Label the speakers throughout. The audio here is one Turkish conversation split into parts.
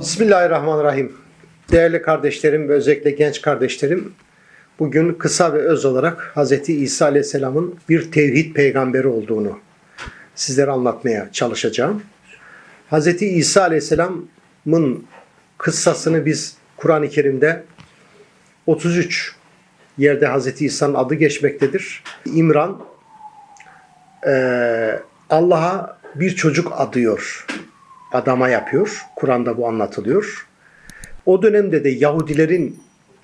Speaker 1: Bismillahirrahmanirrahim. Değerli kardeşlerim ve özellikle genç kardeşlerim, bugün kısa ve öz olarak Hz. İsa Aleyhisselam'ın bir tevhid peygamberi olduğunu sizlere anlatmaya çalışacağım. Hz. İsa Aleyhisselam'ın kıssasını biz Kur'an-ı Kerim'de 33 yerde Hz. İsa'nın adı geçmektedir. İmran eee, Allah'a bir çocuk adıyor, adama yapıyor. Kur'an'da bu anlatılıyor. O dönemde de Yahudilerin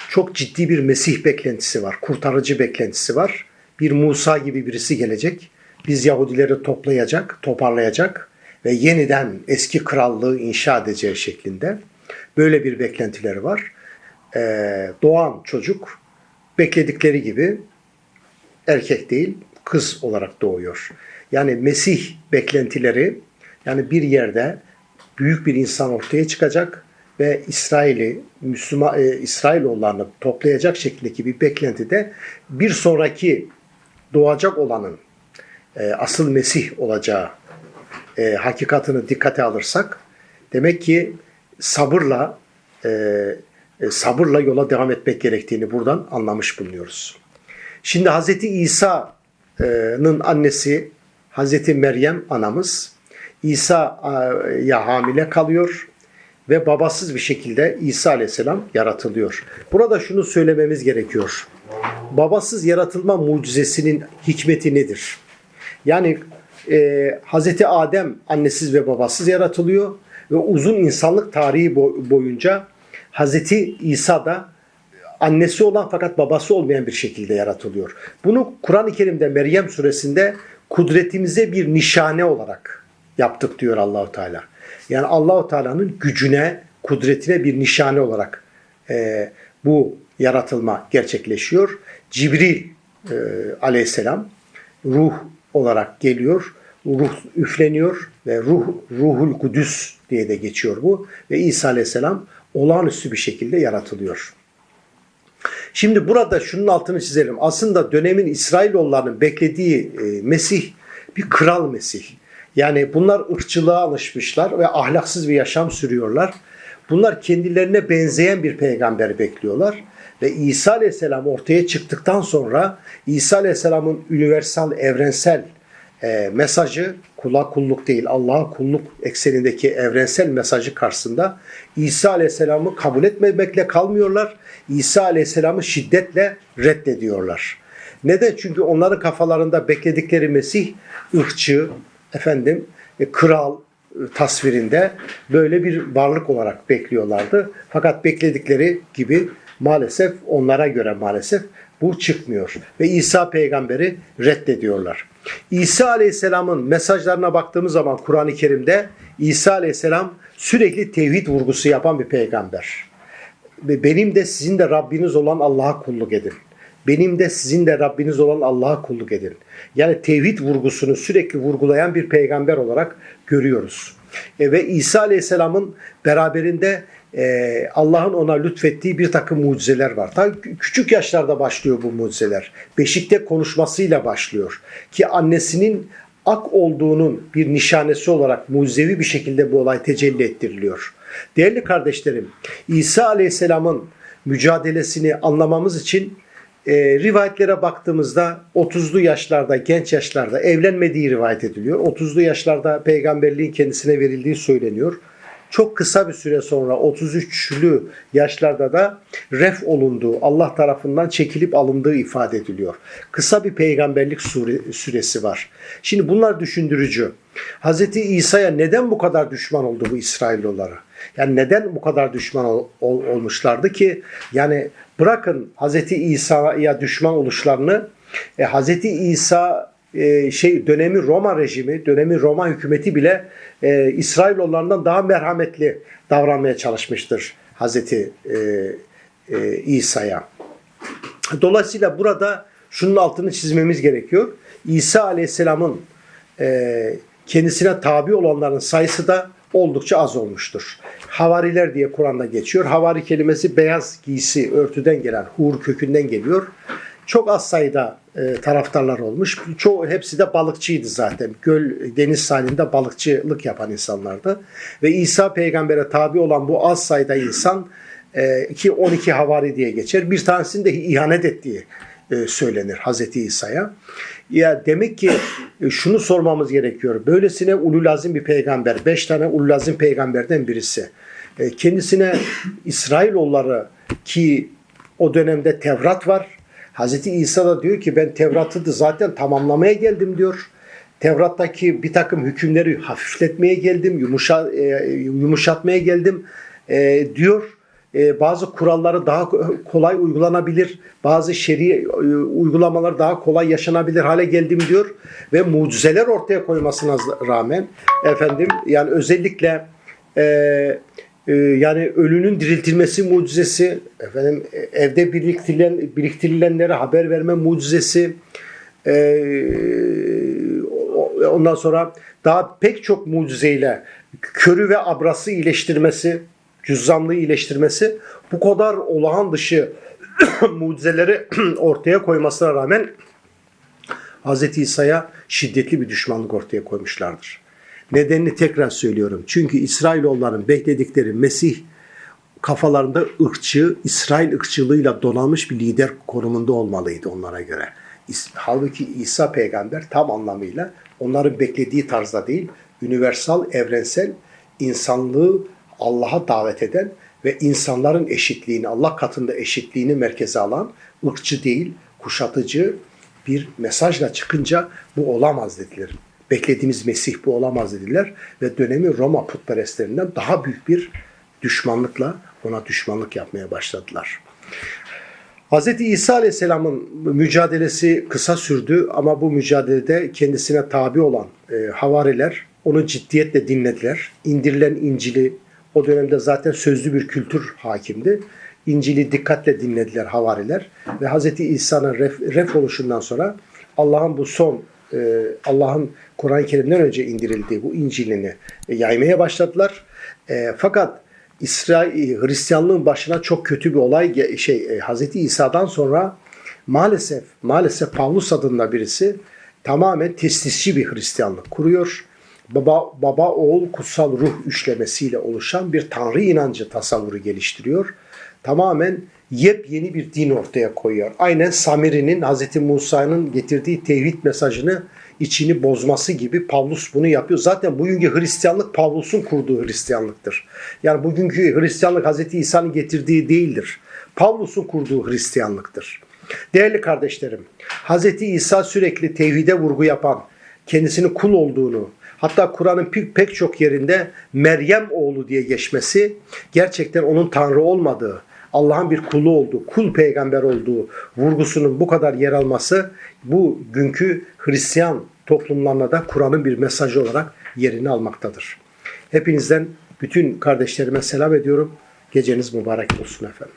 Speaker 1: çok ciddi bir Mesih beklentisi var, kurtarıcı beklentisi var. Bir Musa gibi birisi gelecek. Biz Yahudileri toplayacak, toparlayacak ve yeniden eski krallığı inşa edeceği şeklinde. Böyle bir beklentileri var. Ee, doğan çocuk bekledikleri gibi erkek değil kız olarak doğuyor. Yani Mesih beklentileri yani bir yerde büyük bir insan ortaya çıkacak ve İsrail'i Müslüman e, İsrailoğullarını toplayacak şeklindeki bir beklentide bir sonraki doğacak olanın e, asıl Mesih olacağı e, hakikatını dikkate alırsak demek ki sabırla e, e, sabırla yola devam etmek gerektiğini buradan anlamış bulunuyoruz. Şimdi Hz. İsa'nın annesi Hz. Meryem anamız İsa'ya hamile kalıyor ve babasız bir şekilde İsa Aleyhisselam yaratılıyor. Burada şunu söylememiz gerekiyor. Babasız yaratılma mucizesinin hikmeti nedir? Yani e, Hz. Adem annesiz ve babasız yaratılıyor ve uzun insanlık tarihi bo- boyunca Hz. İsa da annesi olan fakat babası olmayan bir şekilde yaratılıyor. Bunu Kur'an-ı Kerim'de Meryem suresinde kudretimize bir nişane olarak yaptık diyor Allahu Teala. Yani Allahu Teala'nın gücüne, kudretine bir nişane olarak e, bu yaratılma gerçekleşiyor. Cibril e, aleyhisselam ruh olarak geliyor. Ruh üfleniyor ve ruh ruhul kudüs diye de geçiyor bu ve İsa aleyhisselam olağanüstü bir şekilde yaratılıyor. Şimdi burada şunun altını çizelim. Aslında dönemin İsrailoğullarının beklediği e, Mesih bir kral Mesih. Yani bunlar ırkçılığa alışmışlar ve ahlaksız bir yaşam sürüyorlar. Bunlar kendilerine benzeyen bir peygamber bekliyorlar. Ve İsa Aleyhisselam ortaya çıktıktan sonra İsa Aleyhisselam'ın universal, evrensel e, mesajı kula kulluk değil Allah'a kulluk eksenindeki evrensel mesajı karşısında İsa Aleyhisselam'ı kabul etmemekle kalmıyorlar. İsa Aleyhisselam'ı şiddetle reddediyorlar. Neden? Çünkü onların kafalarında bekledikleri Mesih ırkçı, efendim e, kral e, tasvirinde böyle bir varlık olarak bekliyorlardı. Fakat bekledikleri gibi maalesef onlara göre maalesef bu çıkmıyor. Ve İsa peygamberi reddediyorlar. İsa aleyhisselamın mesajlarına baktığımız zaman Kur'an-ı Kerim'de İsa aleyhisselam sürekli tevhid vurgusu yapan bir peygamber. Ve benim de sizin de Rabbiniz olan Allah'a kulluk edin. Benim de sizin de Rabbiniz olan Allah'a kulluk edin. Yani tevhid vurgusunu sürekli vurgulayan bir peygamber olarak görüyoruz. E, ve İsa Aleyhisselam'ın beraberinde e, Allah'ın ona lütfettiği bir takım mucizeler var. Ta küçük yaşlarda başlıyor bu mucizeler. Beşikte konuşmasıyla başlıyor. Ki annesinin ak olduğunun bir nişanesi olarak mucizevi bir şekilde bu olay tecelli ettiriliyor. Değerli kardeşlerim, İsa Aleyhisselam'ın mücadelesini anlamamız için e, rivayetlere baktığımızda 30'lu yaşlarda, genç yaşlarda evlenmediği rivayet ediliyor. 30'lu yaşlarda peygamberliğin kendisine verildiği söyleniyor. Çok kısa bir süre sonra 33'lü yaşlarda da ref olunduğu, Allah tarafından çekilip alındığı ifade ediliyor. Kısa bir peygamberlik süre- süresi var. Şimdi bunlar düşündürücü. Hz. İsa'ya neden bu kadar düşman oldu bu İsrailoğulları? Yani neden bu kadar düşman ol- ol- olmuşlardı ki? Yani bırakın Hz. İsa'ya düşman oluşlarını, e, Hz. İsa e, şey dönemi Roma rejimi, dönemi Roma hükümeti bile e, İsrailoğullarından daha merhametli davranmaya çalışmıştır Hazreti e, e, İsa'ya. Dolayısıyla burada şunun altını çizmemiz gerekiyor. İsa Aleyhisselam'ın e, kendisine tabi olanların sayısı da oldukça az olmuştur. Havariler diye Kur'an'da geçiyor. Havari kelimesi beyaz giysi, örtüden gelen, hur kökünden geliyor. Çok az sayıda e, taraftarlar olmuş. Çoğu hepsi de balıkçıydı zaten. Göl deniz sahilinde balıkçılık yapan insanlardı. Ve İsa peygambere tabi olan bu az sayıda insan e, ki 12 havari diye geçer. Bir tanesinin de ihanet ettiği e, söylenir Hazreti İsa'ya. Ya demek ki e, şunu sormamız gerekiyor. Böylesine ululazim bir peygamber, beş tane ululazim peygamberden birisi. E, Kendisine İsrailoğulları ki o dönemde Tevrat var. Hazreti İsa da diyor ki ben Tevrat'ı da zaten tamamlamaya geldim diyor. Tevrat'taki bir takım hükümleri hafifletmeye geldim, yumuşa, e, yumuşatmaya geldim e, diyor. E, bazı kuralları daha kolay uygulanabilir, bazı şer'i e, uygulamalar daha kolay yaşanabilir hale geldim diyor ve mucizeler ortaya koymasına rağmen efendim yani özellikle e, e, yani ölünün diriltilmesi mucizesi, efendim evde biriktirilen biriktirilenlere haber verme mucizesi, e, ondan sonra daha pek çok mucizeyle körü ve abrası iyileştirmesi, cüzzamlığı iyileştirmesi bu kadar olağan dışı mucizeleri ortaya koymasına rağmen Hz. İsa'ya şiddetli bir düşmanlık ortaya koymuşlardır. Nedenini tekrar söylüyorum. Çünkü İsrailoğulların bekledikleri Mesih kafalarında ırkçı, İsrail ırkçılığıyla donanmış bir lider konumunda olmalıydı onlara göre. Halbuki İsa peygamber tam anlamıyla onların beklediği tarzda değil, universal, evrensel, insanlığı Allah'a davet eden ve insanların eşitliğini, Allah katında eşitliğini merkeze alan, ırkçı değil, kuşatıcı bir mesajla çıkınca bu olamaz dediler. Beklediğimiz Mesih bu olamaz dediler ve dönemi Roma putperestlerinden daha büyük bir düşmanlıkla ona düşmanlık yapmaya başladılar. Hz. İsa Aleyhisselam'ın mücadelesi kısa sürdü ama bu mücadelede kendisine tabi olan e, havariler onu ciddiyetle dinlediler. İndirilen İncil'i o dönemde zaten sözlü bir kültür hakimdi. İncil'i dikkatle dinlediler havariler ve Hz. İsa'nın ref, ref oluşundan sonra Allah'ın bu son e, Allah'ın Kur'an-ı Kerim'den önce indirildiği bu İncil'ini e, yaymaya başladılar. E, fakat İsrail Hristiyanlığın başına çok kötü bir olay şey Hazreti İsa'dan sonra maalesef maalesef Pavlus adında birisi tamamen testisçi bir Hristiyanlık kuruyor. Baba baba oğul kutsal ruh üçlemesiyle oluşan bir tanrı inancı tasavvuru geliştiriyor. Tamamen yepyeni bir din ortaya koyuyor. Aynen Samiri'nin Hazreti Musa'nın getirdiği tevhid mesajını içini bozması gibi Pavlus bunu yapıyor. Zaten bugünkü Hristiyanlık Pavlus'un kurduğu Hristiyanlıktır. Yani bugünkü Hristiyanlık Hazreti İsa'nın getirdiği değildir. Pavlus'un kurduğu Hristiyanlıktır. Değerli kardeşlerim, Hazreti İsa sürekli tevhide vurgu yapan, kendisini kul olduğunu, hatta Kur'an'ın pek çok yerinde Meryem oğlu diye geçmesi gerçekten onun Tanrı olmadığı, Allah'ın bir kulu olduğu, kul peygamber olduğu vurgusunun bu kadar yer alması bu günkü Hristiyan toplumlarına da Kur'an'ın bir mesajı olarak yerini almaktadır. Hepinizden bütün kardeşlerime selam ediyorum. Geceniz mübarek olsun efendim.